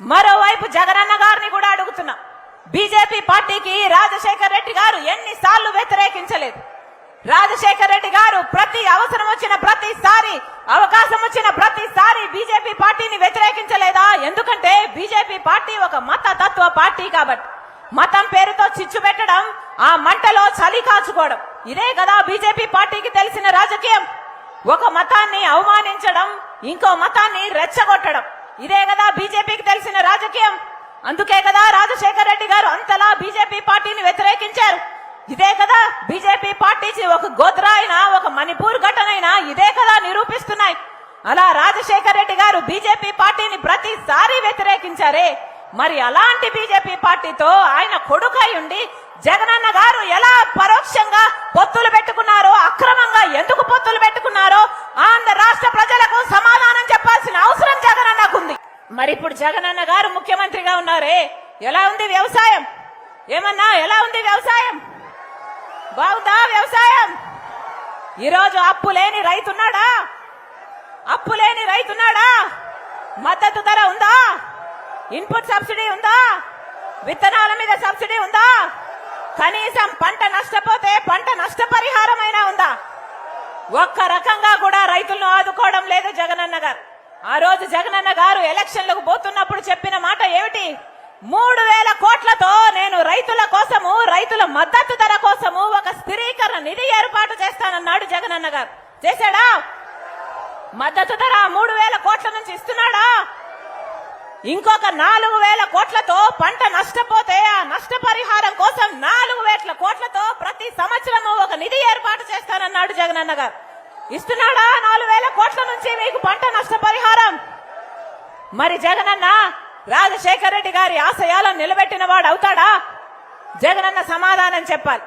మరోవైపు జగనన్న గారిని కూడా అడుగుతున్నా. బీజేపీ పార్టీకి రాజశేఖర్ రెడ్డి గారు ఎన్నిసార్లు వ్యతిరేకించలేదు. రాజశేఖర్ రెడ్డి గారు ప్రతి అవసరం వచ్చిన ప్రతిసారి అవకాశం వచ్చిన ప్రతిసారి బీజేపీ పార్టీని వ్యతిరేకించలేదా? ఎందుకంటే బీజేపీ పార్టీ ఒక మత తత్వ పార్టీ కాబట్టి. మతం పేరుతో చిచ్చు పెట్టడం ఆ మంటలో చలి కాచుకోవడం. ఇదే కదా బీజేపీ పార్టీకి తెలిసిన రాజకీయం. ఒక మతాన్ని అవమానించడం ఇంకో మతాన్ని రెచ్చగొట్టడం. ఇదే కదా బీజేపీకి తెలిసిన రాజకీయం. అందుకే కదా రాజశేఖర రెడ్డి గారు అంతలా బీజేపీ పార్టీని వ్యతిరేకించారు. ఇదే కదా బీజేపీ పార్టీ ఒక గోద్రా అయినా ఒక మణిపూర్ ఘటనైనా ఇదే కదా నిరూపిస్తున్నాయి. అలా రాజశేఖర రెడ్డి గారు బీజేపీ పార్టీని ప్రతిసారి వ్యతిరేకించారే. మరి అలాంటి బీజేపీ పార్టీతో ఆయన కొడుకై ఉండి జగనన్న గారు ఎలా పరోక్షంగా మరి ఇప్పుడు జగనన్న గారు ముఖ్యమంత్రిగా ఉన్నారే? ఎలా ఉంది వ్యవసాయం? ఏమన్నా ఎలా ఉంది వ్యవసాయం? బాగుందా వ్యవసాయం? ఈరోజు అప్పు లేని రైతున్నాడా? అప్పు లేని రైతున్నాడా? మద్దతు ధర ఉందా? ఇన్పుట్ సబ్సిడీ ఉందా? విత్తనాల మీద సబ్సిడీ ఉందా? కనీసం పంట నష్టపోతే పంట నష్టపరిహారమైనా ఉందా? ఒక్క రకంగా కూడా రైతులను ఆదుకోవడం లేదు జగనన్న గారు. ఆ రోజు జగనన్న గారు ఎలక్షన్లకు పోతున్నప్పుడు చెప్పిన మాట ఏమిటి? మూడు వేల కోట్లతో నేను రైతుల కోసము రైతుల మద్దతు ధర కోసము ఒక స్థిరీకరణ నిధి ఏర్పాటు చేస్తానన్నాడు జగనన్న గారు. చేశాడా? మద్దతు ధర మూడు వేల కోట్ల నుంచి ఇస్తున్నాడా? ఇంకొక నాలుగు వేల కోట్లతో పంట నష్టపోతే ఆ నష్టపరిహారం కోసం నాలుగు వేల కోట్లతో ప్రతి సంవత్సరము ఒక నిధి ఏర్పాటు చేస్తానన్నాడు జగనన్న గారు. ఇస్తున్నాడా? నాలుగు వేల కోట్ల నుంచి మీకు పంట నష్టపరిహారం. మరి జగనన్న రాజశేఖర రెడ్డి గారి ఆశయాలను నిలబెట్టిన వాడు అవుతాడా? జగనన్న సమాధానం చెప్పాలి.